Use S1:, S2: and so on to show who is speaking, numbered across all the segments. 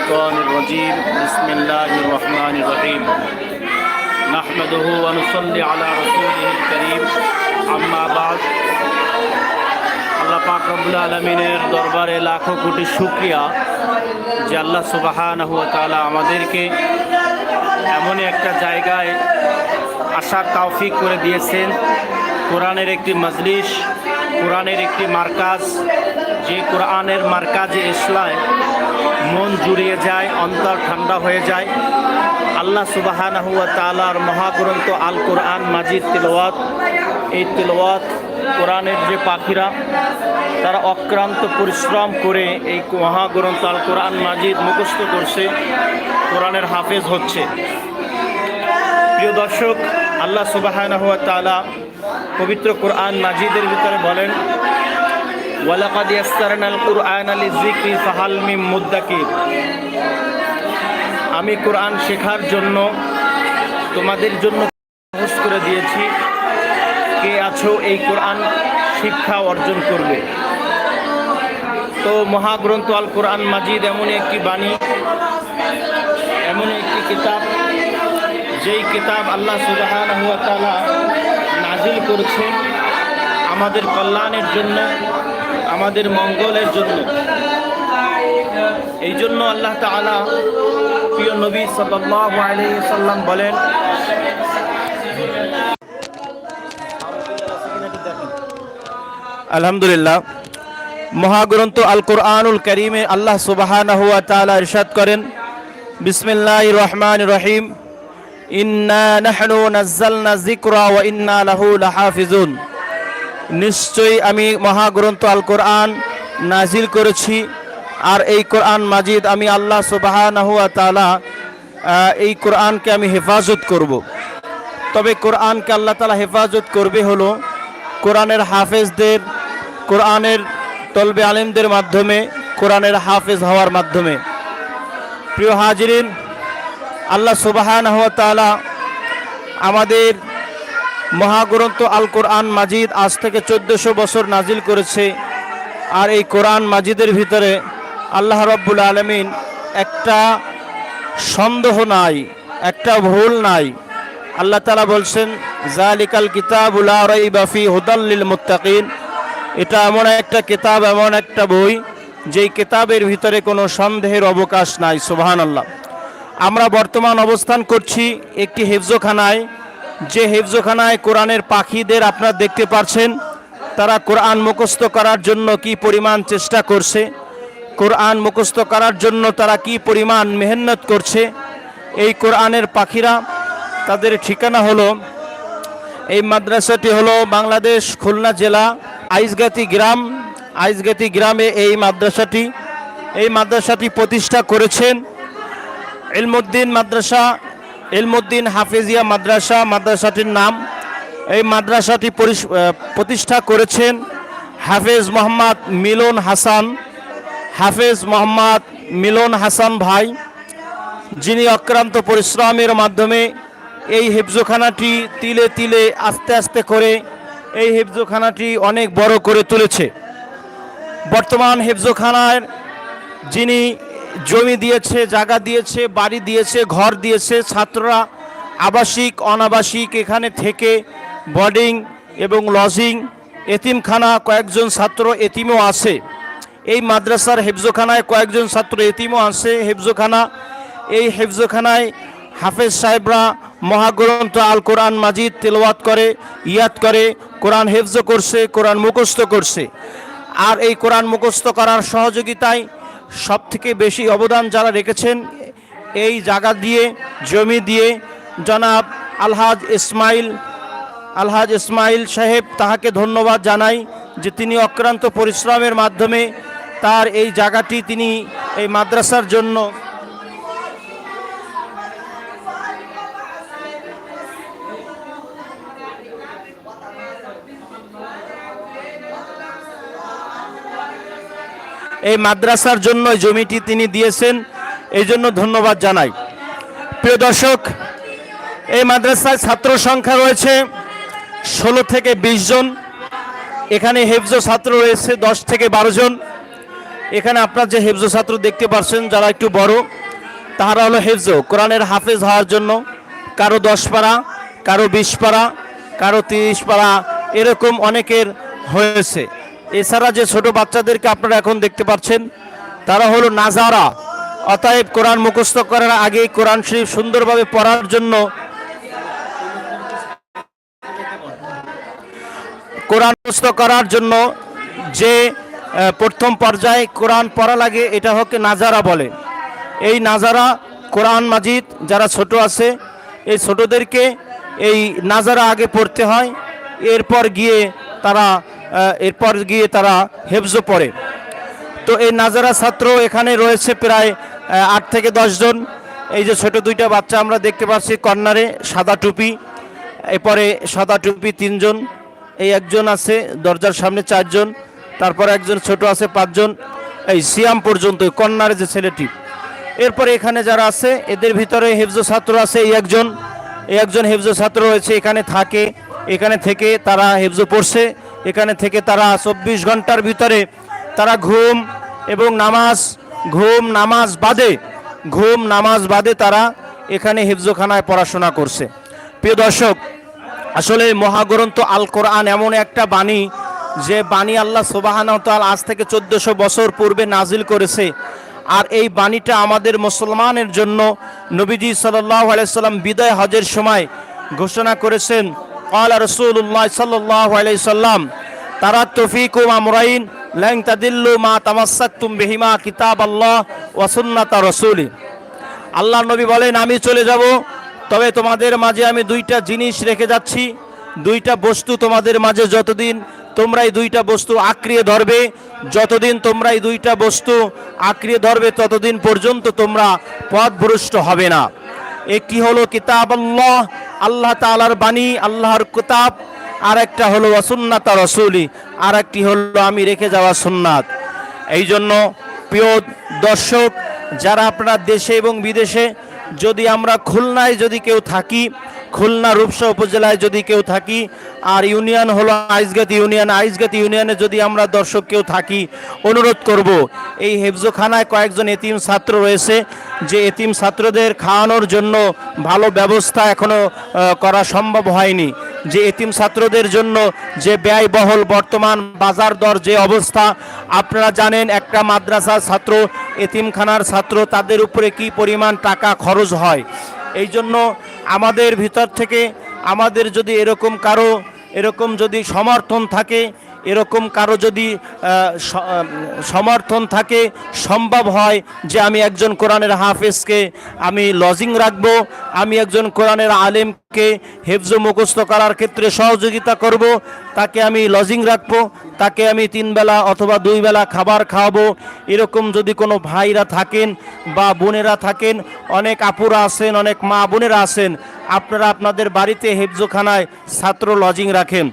S1: الشيطان الرجيم بسم الله الرحمن الرحيم نحمده ونصلي على رسوله الكريم أما بعد আল্লাহ পাক রব্বুল আলমিনের দরবারে লাখো কোটি শুক্রিয়া যে আল্লাহ সুবাহানাহু ওয়া তাআলা আমাদেরকে এমনই একটা জায়গায় আসার তৌফিক করে দিয়েছেন কোরআনের একটি মজলিস কোরআনের একটি মার্কাজ যে কোরআনের মার্কাজে ইসলাম মন জুড়িয়ে যায়, অন্তর ঠান্ডা হয়ে যায়। আল্লাহ সুবাহানাহু ওয়া তাআলার মহাগ্রন্থ আল কোরআন মাজিদ তিলওয়াত। এই তিলওয়াত কোরআনের যে পাখিরা, তারা অক্রান্ত পরিশ্রম করে এই মহাগ্রন্থ আল কোরআন মাজিদ মুখস্থ করছে, কোরআনের হাফেজ হচ্ছে। প্রিয় দর্শক, আল্লাহ সুবাহানাহু ওয়া তাআলা পবিত্র কোরআন মাজিদের ভিতরে বলেন ওয়ালাকাদ ইয়াসসারনাল কুরআনা লিযিকরি, ফাহাল মিন মুদ্দাকির। আমি কোরআন শেখার জন্য তোমাদের জন্য সহজ করে দিয়েছি, কে আছো এই কোরআন শিক্ষা অর্জন করবে। তো মহাগ্রন্থ আল কোরআন মাজিদ এমন একটি বাণী, এমন একটি কিতাব, যেই কিতাব আল্লাহ সুবহানাহু ওয়া তাআলা নাজিল করেছেন আমাদের কল্যাণের জন্য। আমাদের মঙ্গলের জন্য। এই জন্য আল্লাহ তাআলা প্রিয় নবী সাল্লাল্লাহু আলাইহি সাল্লাম বলেন, আলহামদুলিল্লাহ, মহাগ্রন্থ আল কোরআনুল করিমে আল্লাহ সুবহানাহু ওয়া তাআলা ইরশাদ করেন, বিসমিল্লাহির রহমানির রহিম, ইন্না নাহনু নাজ্জালনা যিকরা ওয়া ইন্না লাহু লাহাফিজুন। নিশ্চয়ই আমি মহাগ্রন্থ আল কোরআন নাজিল করেছি। আর এই কোরআন মাজিদ আমি আল্লাহ সুবহানাহু ওয়া তাআলা এই কোরআনকে আমি হেফাজত করব। তবে কোরআনকে আল্লাহ তাআলা হেফাজত করবে হলো কোরআনের হাফেজদের, কোরআনের তলবে আলিমদের মাধ্যমে, কোরআনের হাফেজ হওয়ার মাধ্যমে। প্রিয় হাজিরিন, আল্লাহ সুবাহান তাআলা আমাদের মহাগ্রন্থ আল কোরআন মাজিদ আজ থেকে চোদ্দোশো বছর নাজিল করেছে। আর এই কোরআন মাজিদের ভিতরে আল্লাহ রব্বুল আলমিন একটা সন্দেহ নাই, একটা ভুল নাই। আল্লাহ তালা বলছেন, জালিকাল কিতাবুল বাফি হুদাল্লিল মুত্তাকিন। এটা এমন একটা কিতাব, এমন একটা বই, যেই কিতাবের ভিতরে কোনো সন্দেহের অবকাশ নাই সুবহান আল্লাহ আমরা বর্তমান অবস্থান করছি একটি হেফজোখানায়। যে হেফজোখানায় কোরআনের পাখিদের আপনারা দেখতে পাচ্ছেন তারা কোরআন মুখস্থ করার জন্য কি পরিমাণ চেষ্টা করছে, কোরআন মুখস্থ করার জন্য তারা কি পরিমাণ মেহনত করছে, এই কোরআনের পাখিরা তাদের ঠিকানা হলো, এই মাদ্রাসাটি হলো বাংলাদেশ খুলনা জেলা আইসগাতি গ্রাম, আইসগাতি গ্রামে এই মাদ্রাসাটি এই মাদ্রাসাটি প্রতিষ্ঠা করেছেন এলমুদ্দিন মাদ্রাসা এলমুদ্দিন হাফেজিয়া মাদ্রাসা, মাদ্রাসাটির নাম। এই মাদ্রাসাটি প্রতিষ্ঠা করেছেন হাফেজ মোহাম্মদ মিলন হাসান। হাফেজ মোহাম্মদ মিলন হাসান ভাই, যিনি অক্রান্ত পরিশ্রমের মাধ্যমে এই হেফজোখানাটি তিলে তিলে আস্তে আস্তে করে এই হেফজোখানাটি অনেক বড় করে তুলেছে। বর্তমান হেফজোখানার যিনি জমি দিয়েছে, জায়গা দিয়েছে, বাড়ি দিয়েছে, ঘর দিয়েছে, ছাত্ররা আবাসিক, অনাবাসিক, এখানে থেকে বোর্ডিং এবং লজিং এতিমখানা, কয়েকজন ছাত্র এতিমও আছে। এই মাদ্রাসার হেফজোখানায় কয়েকজন ছাত্র এতিমও আছে, হেফজোখানা। এই হেফজোখানায় হাফেজ সাহেবরা মহাগ্রন্থ আল কোরআন মাজিদ তেলাওয়াত করে, ইয়াদ করে, কোরআন হেফজ করছে, কোরআন মুখস্থ করছে। আর এই কোরআন মুখস্থ করার সহযোগিতায় সব থেকে বেশি অবদান যারা রেখেছেন এই জায়গা দিয়ে, জমি দিয়ে, জনাব আলহাজ ইসমাইল আলহাজ ইসমাইল সাহেব তাহাকে ধন্যবাদ জানাই যে তিনি অক্রান্ত পরিশ্রমের মাধ্যমে তার এই জায়গাটি তিনি এই মাদ্রাসার জন্য এই মাদ্রাসার জন্য জমিটি তিনি দিয়েছেন, এই জন্য ধন্যবাদ জানাই। প্রিয় দর্শক, এই মাদ্রাসায় ছাত্র সংখ্যা রয়েছে ষোলো থেকে বিশ জন, এখানে হেফজো ছাত্র রয়েছে দশ থেকে বারো জন। এখানে আপনার যে হেফজ ছাত্র দেখতে পাচ্ছেন, যারা একটু বড়, তাহারা হলো হেফজ। কোরআনের হাফেজ হওয়ার জন্য কারও দশ পারা, কারও বিশ পারা, কারও তিরিশ পারা, এরকম অনেকের হয়েছে। এছাড়া যে ছোট বাচ্চাদেরকে আপনারা এখন দেখতে পাচ্ছেন, তারা হলো নাজারা। অতএব কোরআন মুখস্থ করার আগেই কোরআন শরীফ সুন্দরভাবে পড়ার জন্য কোরআন মুখস্থ করার জন্য যে প্রথম পর্যায়ে কোরআন পড়া লাগে, এটা হচ্ছে নাজারা বলে। এই নাজারা, কোরআন মাজিদ যারা ছোট আছে, এই ছোটদেরকে এই নাজারা আগে পড়তে হয়, এরপর গিয়ে তারা এরপর গিয়ে তারা হেফজ পড়ে। তো এই নাজারা ছাত্র এখানে রয়েছে প্রায় আট থেকে দশজন এই যে ছোট দুইটা বাচ্চা আমরা দেখতে পাচ্ছি কর্নারে, সাদা টুপি, এরপরে সাদা টুপি তিনজন। এই একজন আছে, দরজার সামনে চারজন, তারপর একজন ছোট আছে পাঁচজন। এই সিয়াম পর্যন্ত কন্যার যে ছেলেটি। এরপরে এখানে যারা আছে, এদের ভিতরে হেফজ ছাত্র আছে, এই একজন। এই একজন হেফজ ছাত্র রয়েছে, এখানে থাকে, এখানে থেকে তারা হেফজ পড়ছে। এখানে থেকে তারা চব্বিশ ঘণ্টার ভিতরে তারা ঘুম এবং নামাজ, ঘুম, নামাজ বাদে, ঘুম, নামাজ বাদে তারা এখানে হেফজখানায় পড়াশোনা করছে। প্রিয় দর্শক, আসলে মহাগ্রন্থ আল কোরআন এমন একটা বাণী যে বাণী আল্লাহ সুবাহানতাল আজ থেকে চোদ্দশো বছর পূর্বে নাজিল করেছে। আর এই বাণীটা আমাদের মুসলমানের জন্য নবীজি সাল্লাহ আলাইসাল্লাম বিদায় হজের সময় ঘোষণা করেছেন আল রসুল্লাহ সাল্লাহ আলাইসাল্লাম তারা তফিকুম আমরাইন ল্যাং তাদিল্লু মা তামাসাক্তুম বেহিমা কিতাব আল্লাহ ওয়াসুন্নাতা রসুলি আল্লাহ নবী বলেন, আমি চলে যাব, তবে তোমাদের মাঝে আমি দুইটা জিনিস রেখে যাচ্ছি। দুইটা বস্তু তোমাদের মাঝে যতদিন তোমরা এই দুইটা বস্তু আঁকড়িয়ে ধরবে, যতদিন তোমরা এই দুইটা বস্তু আঁকড়িয়ে ধরবে, ততদিন পর্যন্ত তোমরা পথভ্রষ্ট হবে না। একটি হলো কিতাব আল্লাহ আল্লাহ তালার বাণী, আল্লাহর কিতাব আর একটা হলো অসুন্নাত রসুলি আর একটি হলো আমি রেখে যাওয়া সুন্নাত। এই জন্য প্রিয় দর্শক, যারা আপনার দেশে এবং বিদেশে যদি আমরা খুলনায় যদি কেউ থাকি খুলনা রূপসা উপজেলায় যদি কেউ থাকি আর ইউনিয়ন হলো আইসগাতি ইউনিয়ন আইসগাতি ইউনিয়নে যদি আমরা দর্শক কেউ থাকি অনুরোধ করব এই হেফজোখানায় কয়েকজন এতিম ছাত্র রয়েছে যে এতিম ছাত্রদের খাওয়ানোর জন্য ভালো ব্যবস্থা এখনও আহ, করা সম্ভব হয়নি। যে এতিম ছাত্রদের জন্য যে ব্যয়বহুল বর্তমান বাজার দর যে অবস্থা আপনারা জানেন একটা মাদ্রাসার ছাত্র এতিমখানার ছাত্র তাদের উপরে কি পরিমাণ টাকা খরচ হয়? এই জন্য আমাদের ভিতর থেকে আমাদের যদি এরকম কারও এরকম যদি সমর্থন থাকে এরকম কারও যদি সমর্থন থাকে, সম্ভব হয় যে আমি একজন কোরআনের হাফেজকে আমি লজিং রাখব, আমি একজন কোরআনের আলেমকে হেফজ মুখস্থ করার ক্ষেত্রে সহযোগিতা করব, তাকে আমি লজিং রাখব, তাকে আমি তিন বেলা অথবা দুই বেলা খাবার খাওয়াবো। এরকম যদি কোনো ভাইরা থাকেন বা বোনেরা থাকেন, অনেক আপুরা আছেন, অনেক মা বোনেরা আছেন, আপনারা আপনাদের বাড়িতে হেফজোখানায় ছাত্র লজিং রাখেন।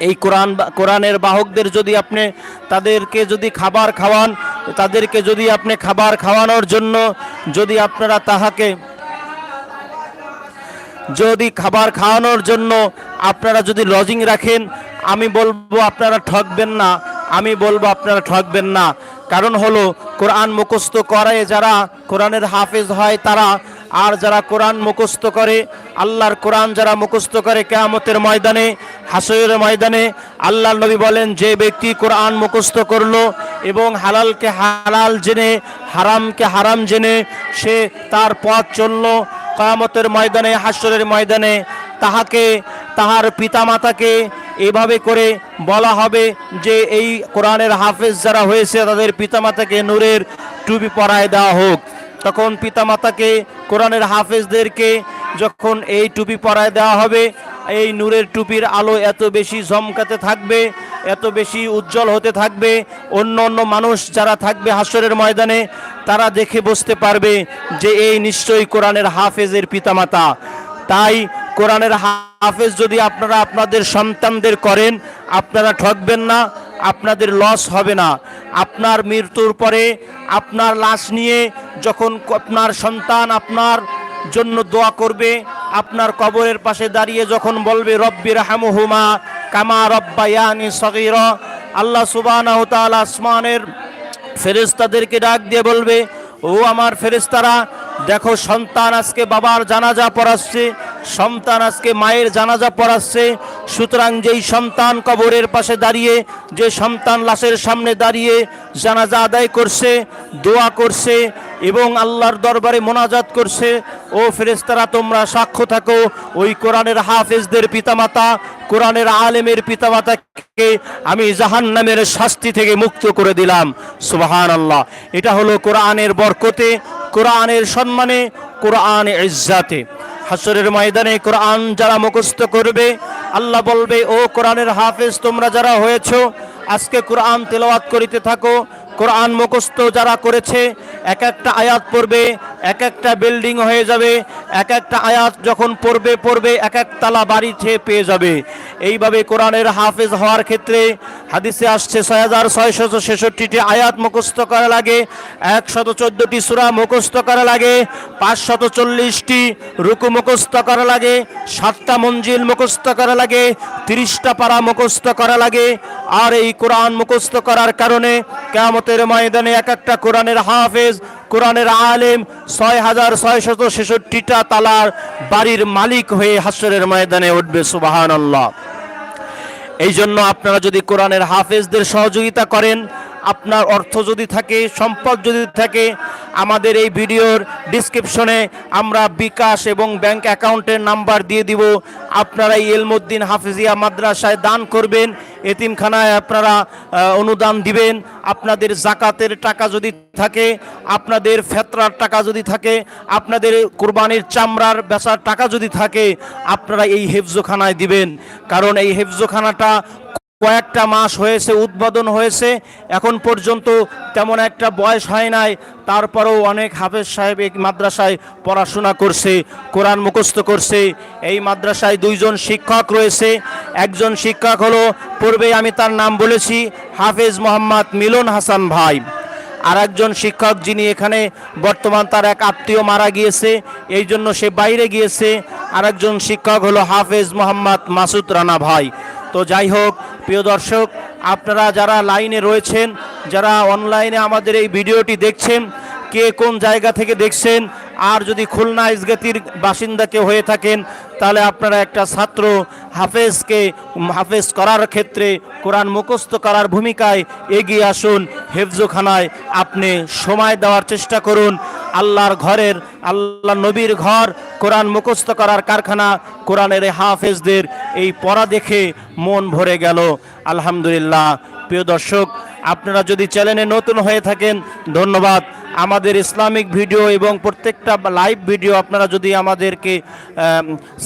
S1: এই কোরআন কোরআনের বাহকদের যদি আপনি তাদেরকে যদি খাবার খাওয়ান, তাদেরকে যদি আপনি খাবার খাওয়ানোর জন্য যদি আপনারা তাহাকে যদি খাবার খাওয়ানোর জন্য আপনারা যদি লজিং রাখেন, আমি বলব আপনারা ঠকবেন না, আমি বলব আপনারা ঠকবেন না। কারণ হলো, কোরআন মুখস্থ করে যারা, কোরআনের হাফেজ হয় তারা আর যারা কোরআন মুখস্থ করে, আল্লাহর কোরআন যারা মুখস্থ করে কেয়ামতের ময়দানে, হাসরের ময়দানে, আল্লাহর নবী বলেন, যে ব্যক্তি কোরআন মুখস্থ করল এবং হালালকে হালাল জেনে, হারামকে হারাম জেনে, সে তার পথ চলল কামতের ময়দানে, হাসরের ময়দানে। তাহাকে, তাহার পিতামাতাকে এভাবে করে বলা হবে যে, এই কোরআনের হাফেজ যারা হয়েছে, তাদের পিতামাতাকে নূরের টুপি পরায় দেওয়া হোক। তখন পিতামাতাকে, কোরআনের হাফেজদেরকে যখন এই টুপি পরায় দেওয়া হবে, এই নূরের টুপির আলো এত বেশি ঝমকাতে থাকবে, এত বেশি উজ্জ্বল হতে থাকবে, অন্য অন্য মানুষ যারা থাকবে হাসরের ময়দানে, তারা দেখে বুঝতে পারবে যে এই নিশ্চয়ই কোরআনের হাফেজের পিতামাতা। তাই কোরআনের হাফেজ যদি আপনারা আপনাদের সন্তানদের করেন, আপনারা ঠকবেন না। আপনাদের লস হবে না। আপনার মৃত্যুর পরে আপনার লাশ নিয়ে যখন আপনার সন্তান আপনার জন্য দোয়া করবে, আপনার কবরের পাশে দাঁড়িয়ে যখন বলবে রব্বির হামুহুমা কামা রব্বায়ানি সগীর, আল্লাহ তাআলা আসমানের ফেরেস্তাদেরকে ডাক দিয়ে বলবে, ও আমার ফেরেস্তারা দেখো সন্তান আজকে বাবার জানাজা পড়াচ্ছে সন্তান আজকে মায়ের জানাজা পড়াচ্ছে। সুতরাং যেই সন্তান কবরের পাশে দাঁড়িয়ে, যে সন্তান লাশের সামনে দাঁড়িয়ে জানাজা আদায় করছে, দোয়া করছে এবং আল্লাহর দরবারে মোনাজাত করছে, ও ফেরেস্তারা তোমরা সাক্ষ্য থাকো, ওই কোরআনের হাফেজদের পিতামাতা, কোরআনের আলেমের পিতামাতাকে আমি জাহান্নামের শাস্তি থেকে মুক্ত করে দিলাম। সুবাহান আল্লাহ এটা হলো কোরআনের বরকতে, কোরআনের সম্মানে, কোরআন ইজ্জাতে। হাসরের ময়দানে কোরআন যারা মুখস্থ করবে আল্লাহ বলবে ও কোরআনের হাফেজ তোমরা যারা হয়েছো আজকে কোরআন তেলাওয়াত করিতে থাকো। কোরআন মুখস্থ যারা করেছে, এক একটা আয়াত পড়বে, এক একটা বিল্ডিং হয়ে যাবে, এক একটা আয়াত যখন পড়বে পড়বে, এক এক তালা বাড়ি খেয়ে পেয়ে যাবে। এইভাবে কোরআনের হাফেজ হওয়ার ক্ষেত্রে হাদিসে আসছে ছয় হাজার ছয়শত ছেষট্টিটি আয়াত মুখস্থ করা লাগে, একশত চোদ্দটি সুরা মুখস্থ করা লাগে, পাঁচশত চল্লিশটি রুকু মুখস্থ করা লাগে, সাতটা মঞ্জিল মুখস্থ করা লাগে, তিরিশটা পারা মুখস্থ করা লাগে, আর এই কোরআন মুখস্থ করার কারণে কেয়ামতের ময়দানে এক একটা কোরআনের হাফেজ, কোরআনের আলেম ছয় হাজার ছয়শত ছেষট্টিটা তালার বাড়ির মালিক হয়ে হাসরের ময়দানে উঠবে সুবাহান আল্লাহ এই জন্য আপনারা যদি কোরআনের হাফেজদের সহযোগিতা করেন আপনার অর্থ যদি থাকে, সম্পদ যদি থাকে, আমাদের এই ভিডিওর ডিসক্রিপশনে আমরা বিকাশ এবং ব্যাংক অ্যাকাউন্টের নাম্বার দিয়ে দিব। আপনারা এলমুদ্দিন হাফিজিয়া মাদ্রাসায় দান করবেন, এতিমখানায় আপনারা অনুদান দিবেন। আপনাদের জাকাতের টাকা যদি থাকে, আপনাদের ফেতরার টাকা যদি থাকে, আপনাদের কোরবানির চামড়ার বেচার টাকা যদি থাকে, আপনারা এই হেফজোখানায় দিবেন। কারণ এই হেফজোখানাটা কয়েকটা মাস হয়েছে, উদ্বোধন হয়েছে, এখন পর্যন্ত তেমন একটা বয়স হয় নাই। তারপরেও অনেক হাফেজ সাহেব এই মাদ্রাসায় পড়াশোনা করছে, কোরআন মুখস্থ করছে। এই মাদ্রাসায় দুইজন শিক্ষক রয়েছে, একজন শিক্ষক হলো পূর্বে আমি তার নাম বলেছি, হাফেজ মোহাম্মদ মিলন হাসান ভাই। আর একজন শিক্ষক যিনি এখানে বর্তমান তার এক আত্মীয় মারা গিয়েছে, এই জন্য সে বাইরে গিয়েছে। আর একজন শিক্ষক হলো হাফেজ মোহাম্মদ মাসুদ রানা ভাই। তো যাই হোক প্রিয় দর্শক, আপনারা যারা লাইনে রয়েছেন, যারা অনলাইনে আমাদের এই ভিডিওটি দেখছেন, কে কোন জায়গা থেকে দেখছেন, আর যদি খুলনা ইসগাতির বাসিন্দা কেউ হয়ে থাকেন, তাহলে আপনারা একটা ছাত্র হাফেজকে হাফেজ করার ক্ষেত্রে, কোরআন মুখস্থ করার ভূমিকায় এগিয়ে আসুন, হেফজোখানায় আপনি সময় দেওয়ার চেষ্টা করুন। আল্লাহর ঘরের আল্লাহ নবীর ঘর, কোরআন মুখস্থ করার কারখানা, কোরআনের হাফেজদের এই পড়া দেখে মন ভরে গেল। আলহামদুলিল্লাহ। প্রিয় দর্শক, আপনারা যদি চ্যানেলে নতুন হয়ে থাকেন, ধন্যবাদ। আমাদের ইসলামিক ভিডিও এবং প্রত্যেকটা লাইভ ভিডিও আপনারা যদি আমাদেরকে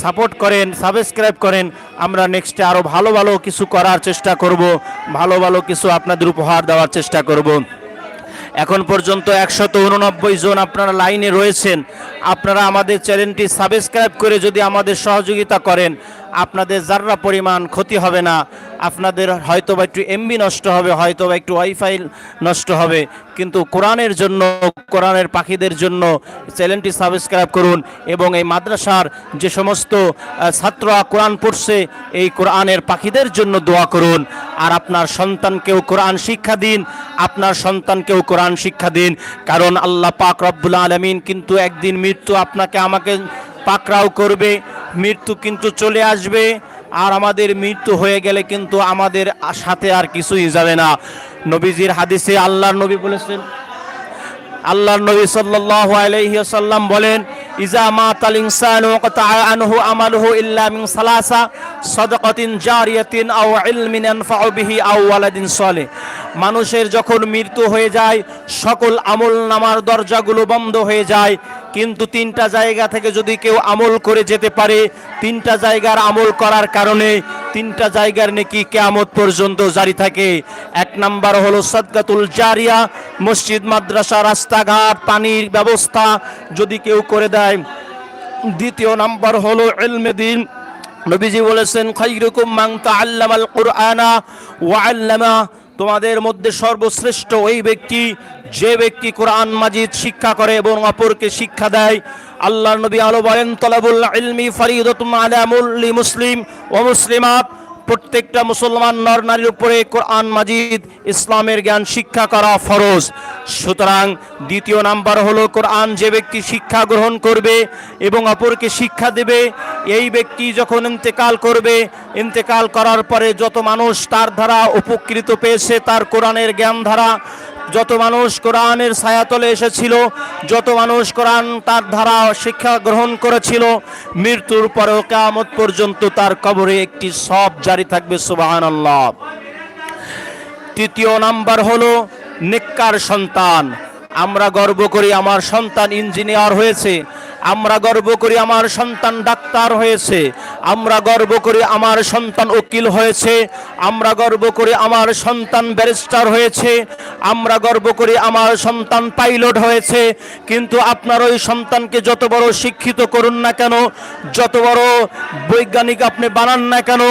S1: সাপোর্ট করেন, সাবস্ক্রাইব করেন, আমরা নেক্সটে আরও ভালো ভালো কিছু করার চেষ্টা করব, ভালো ভালো কিছু আপনাদের উপহার দেওয়ার চেষ্টা করব। এখন পর্যন্ত একশত উননব্বই জন আপনারা লাইনে রয়েছেন। আপনারা আমাদের চ্যানেলটি সাবস্ক্রাইব করে যদি আমাদের সহযোগিতা করেন আপনাদের যার্রা পরিমাণ ক্ষতি হবে না, আপনাদের হয়তো বা একটু এমবি নষ্ট হবে হয়তো বা একটু ওয়াইফাই নষ্ট হবে। কিন্তু কোরআনের জন্য, কোরআনের পাখিদের জন্য চ্যানেলটি সাবস্ক্রাইব করুন এবং এই মাদ্রাসার যে সমস্ত ছাত্ররা কোরআন পড়ছে, এই কোরআনের পাখিদের জন্য দোয়া করুন। আর আপনার সন্তানকেও কোরআন শিক্ষা দিন, আপনার সন্তানকেও কোরআন শিক্ষা দিন। কারণ আল্লাহ পাক রব্বুল আলমিন কিন্তু একদিন মৃত্যু আপনাকে আমাকে পাকরাও করবে। মৃত্যু কিন্তু চলে আসবে, আর আমাদের মৃত্যু হয়ে গেলে কিন্তু আমাদের সাথে আর কিছুই যাবে না। নবীজির হাদিসে আল্লাহর নবী বলেছেন আল্লাহর নবী সাল্লাল্লাহু আলাইহি ওয়াসাল্লাম বলেন, ইজা মাতাল ইনসানু ক্বাতা আনহু আমালুহু ইল্লা মিন সালাসা সাদাকাতিন জারিয়াতিন আও ইলমিন ইয়ানফাউ বিহি আও ওয়ালাদিন সালেহ। মানুষের যখন মৃত্যু হয়ে যায়, সকল আমল নামার দরজাগুলো বন্ধ হয়ে যায়। কিন্তু তিনটা জায়গা থেকে যদি কেউ আমল করে যেতে পারে, তিনটা জায়গার আমল করার কারণে তিনটা জায়গার নাকি কেয়ামত পর্যন্ত জারি থাকে। এক নাম্বার হলো সদকাতুল জারিয়া, মসজিদ, মাদ্রাসা, রাস্তাঘাট, পানির ব্যবস্থা যদি কেউ করে দেয়। দ্বিতীয় নাম্বার হলো এলমে দিন। নবীজি বলেছেন, খাইরকম মাংতা আল্লামাল কুরআনা ওয়া আল্লামা তোমাদের মধ্যে সর্বশ্রেষ্ঠ ওই ব্যক্তি, যে ব্যক্তি কোরআন মাজিদ শিক্ষা করে এবং অপরকে শিক্ষা দেয়। আল্লাহ নবী আলো বলেন, তলাবুল ইলমি ফরিদতুম আলা মুসলিম ও মুসলিমাত। প্রত্যেকটা মুসলমান নর নারীর উপরে কোরআন মাজিদ, ইসলামের জ্ঞান শিক্ষা করা ফরজ। সুতরাং দ্বিতীয় নাম্বার হলো কোরআন যে ব্যক্তি শিক্ষা গ্রহণ করবে এবং অপরকে শিক্ষা দেবে, এই ব্যক্তি যখন ইন্তেকাল করবে, ইন্তেকাল করার পরে যত মানুষ তার দ্বারা উপকৃত পেয়েছে তার কোরআনের জ্ঞান দ্বারা যত মানুষ কোরআনের ছায়াতলে এসেছিল, যত মানুষ কোরআন তার ধারা শিক্ষা গ্রহণ করেছিল, মৃত্যুর পরেও কেয়ামত পর্যন্ত তার কবরে একটি সব জারি থাকবে সুবাহান আল্লাহ তৃতীয় নাম্বার হলো নেককার সন্তান। আমরা গর্ব করি আমার সন্তান ইঞ্জিনিয়ার হয়েছে, আমরা গর্ব করি আমার সন্তান ডাক্তার হয়েছে আমরা গর্ব করি আমার সন্তান উকিল হয়েছে, আমরা গর্ব করি আমার সন্তান ব্যারিস্টার হয়েছে, আমরা গর্ব করি আমার সন্তান পাইলট হয়েছে, কিন্তু আপনার ওই সন্তানকে যত বড় শিক্ষিত করুন না কেন, যত বড় বৈজ্ঞানিক আপনি বানান না কেন,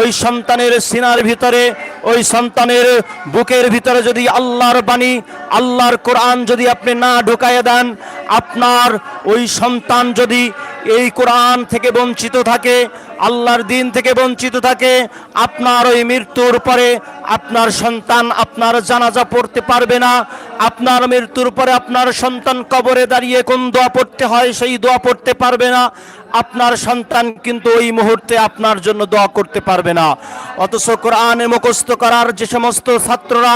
S1: ওই সন্তানের সিনার ভিতরে, ওই সন্তানের বুকের ভিতরে যদি আল্লাহর বাণী, আল্লাহর কোরআন যদি আপনি না ঢুকাইয়ে দেন, আপনার ওই সন্তান যদি এই কোরআন থেকে বঞ্চিত থাকে। আল্লাহর দিন থেকে বঞ্চিত থাকে, আপনার ওই মৃত্যুর পরে আপনার সন্তান আপনার জানাজা পড়তে পারবে না, আপনার মৃত্যুর পরে আপনার সন্তান কবরে দাঁড়িয়ে কোন দোয়া পড়তে হয় সেই দোয়া পড়তে পারবে না, আপনার সন্তান কিন্তু ওই মুহূর্তে আপনার জন্য দোয়া করতে পারবে না। অথচ কোরআনে মুখস্থ করার যে সমস্ত ছাত্ররা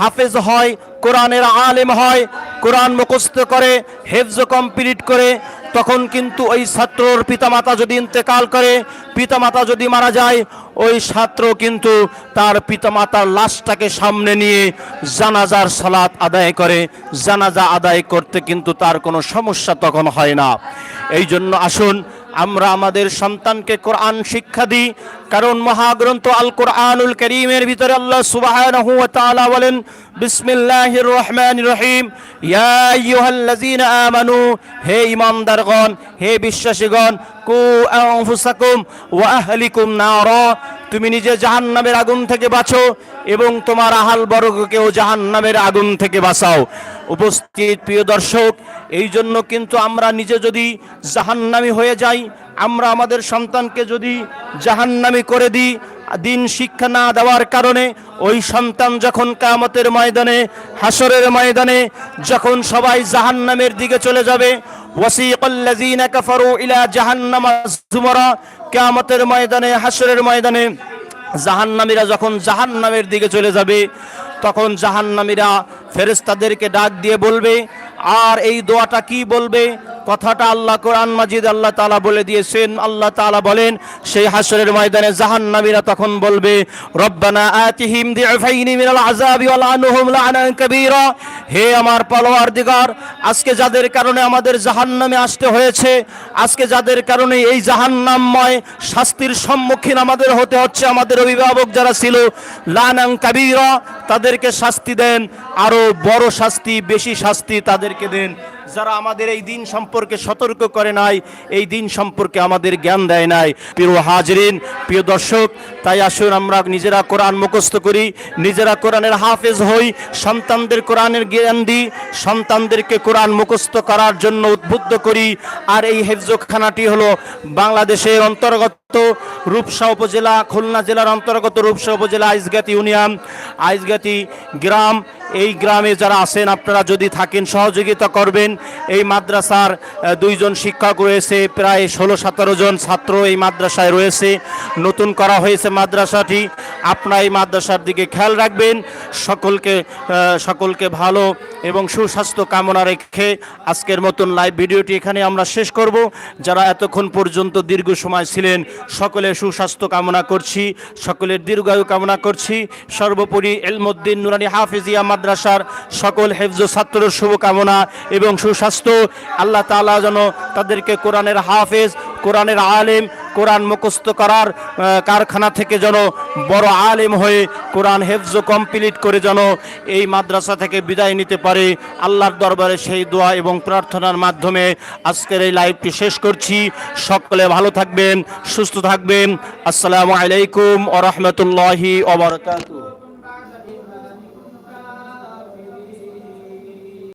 S1: হাফেজ হয়, কোরআনের আলেম হয়, কোরআন মুখস্থ করে, হেফজ কমপ্লিট করে, তখন কিন্তু ওই ছাত্রর পিতামাতা যদি ইন্তেকাল করে পিতামাতা যদি মারা যায়, ওই ছাত্র কিন্তু তার পিতামাতার লাশটাকে সামনে নিয়ে জানাজার সালাত আদায় করে। জানাজা আদায় করতে কিন্তু তার কোনো সমস্যা তখন হয় না। এই জন্য আসুন আমরা আমাদের সন্তানকে কোরআন শিক্ষা দিই। কারণ মহাগ্রন্থ আল কোরআনুল করিমের ভিতরে আল্লাহ সুবাহ বলেন বিসমিল্লাহ রহমান রহিম। আমানু, হে ইমানদারগণ হে বিশ্বাসীগণ, কু আহলিকুম নারা। তুমি নিজে জাহান্নামের আগুন থেকে বাঁচো এবং তোমার আহাল বর্গকেও জাহান্নামের আগুন থেকে বাঁচাও। উপস্থিত প্রিয় দর্শক, এই জন্য কিন্তু আমরা নিজে যদি জাহান্নামি হয়ে যাই, আমরা আমাদের সন্তানকে যদি জাহান্নামি করে দিই, দিন শিক্ষা না দেওয়ার কারণে ওই সন্তান যখন কামতের ময়দানে হাসরের ময়দানে যখন সবাই জাহান্নামের দিকে চলে যাবে ওয়াসিকাল্লাযীনা কাফারু ইলা জাহান্নামা যুমারা কিয়ামতের ময়দানে হাসরের ময়দানে জাহান্নামীরা যখন জাহান্নামের দিকে চলে যাবে, তখন জাহান্নামীরা ফেরেস্তাদেরকে ডাক দিয়ে বলবে আর এই দোয়াটা কি বলবে? কথাটা আল্লাহ কোরআন মাজিদ আল্লাহ তাআলা বলে দিয়েছেন। আল্লাহ তাআলা বলেন, সেই হাসরের ময়দানে জাহান্নামীরা তখন বলবে, রব্বানা আতিহিম কাবীরা। হে আমার পরওয়ারদিগার, আজকে যাদের কারণে আমাদের জাহান্নামে আসতে হয়েছে, আজকে যাদের কারণে এই জাহান্নামময় শাস্তির সম্মুখীন আমাদের হতে হচ্ছে, আমাদের অভিভাবক যারা ছিল লানাং কাবীরা, তাদেরকে শাস্তি দেন। আরও বড় শাস্তি, বেশি শাস্তি তাদেরকে দেন যারা আমাদের এই দিন সম্পর্কে সতর্ক করে নাই, এই দিন সম্পর্কে আমাদের জ্ঞান দেয় নাই। প্রিয় হাজরিন, প্রিয় দর্শক, তাই আসুন আমরা নিজেরা কোরআন মুখস্থ করি, নিজেরা কোরআনের হাফেজ হই, সন্তানদের কোরআনের জ্ঞান দিই, সন্তানদেরকে কোরআন মুখস্থ করার জন্য উদ্বুদ্ধ করি। আর এই হেফজখানাটি হলো বাংলাদেশের অন্তর্গত রূপসা উপজেলা, খুলনা জেলার অন্তর্গত রূপসা উপজেলা, আইসগাতি ইউনিয়ন, আইসগাতি গ্রাম। এই গ্রামে যারা আছেন, আপনারা যদি থাকেন, সহযোগিতা করবেন। এই মাদ্রাসার দুইজন শিক্ষক রয়েছে, প্রায় ষোলো সতেরো জন ছাত্র এই মাদ্রাসায় রয়েছে। নতুন করা হয়েছে মাদ্রাসাটি। আপনার এই মাদ্রাসার দিকে খেয়াল রাখবেন। সকলকে সকলকে ভালো এবং সুস্বাস্থ্য কামনা রেখে আজকের মতন লাইভ ভিডিওটি এখানে আমরা শেষ করব। যারা এতক্ষণ পর্যন্ত দীর্ঘ সময় ছিলেন সকলের সুস্বাস্থ্য কামনা করছি, সকলের দীর্ঘায়ু কামনা করছি। সর্বোপরি এলমুদ্দিন নুরানি হাফিজিয়া মাদ্রাসার সকল হেফজ ছাত্রের শুভকামনা এবং সুস্বাস্থ্য, আল্লাহ তাআলা যেন তাদেরকে কোরআনের হাফেজ, কোরআনের আলেম, কোরআন মুখস্থ করার কারখানা থেকে যেন বড় আলেম হয়ে কোরআন হেফজ কমপ্লিট করে যেন এই মাদ্রাসা থেকে বিদায় নিতে পারে। আল্লাহর দরবারে সেই দোয়া এবং প্রার্থনার মাধ্যমে আজকের এই লাইভটি শেষ করছি। সকলে ভালো থাকবেন, সুস্থ থাকবেন। আসসালামু আলাইকুম ও রহমতুল্লাহি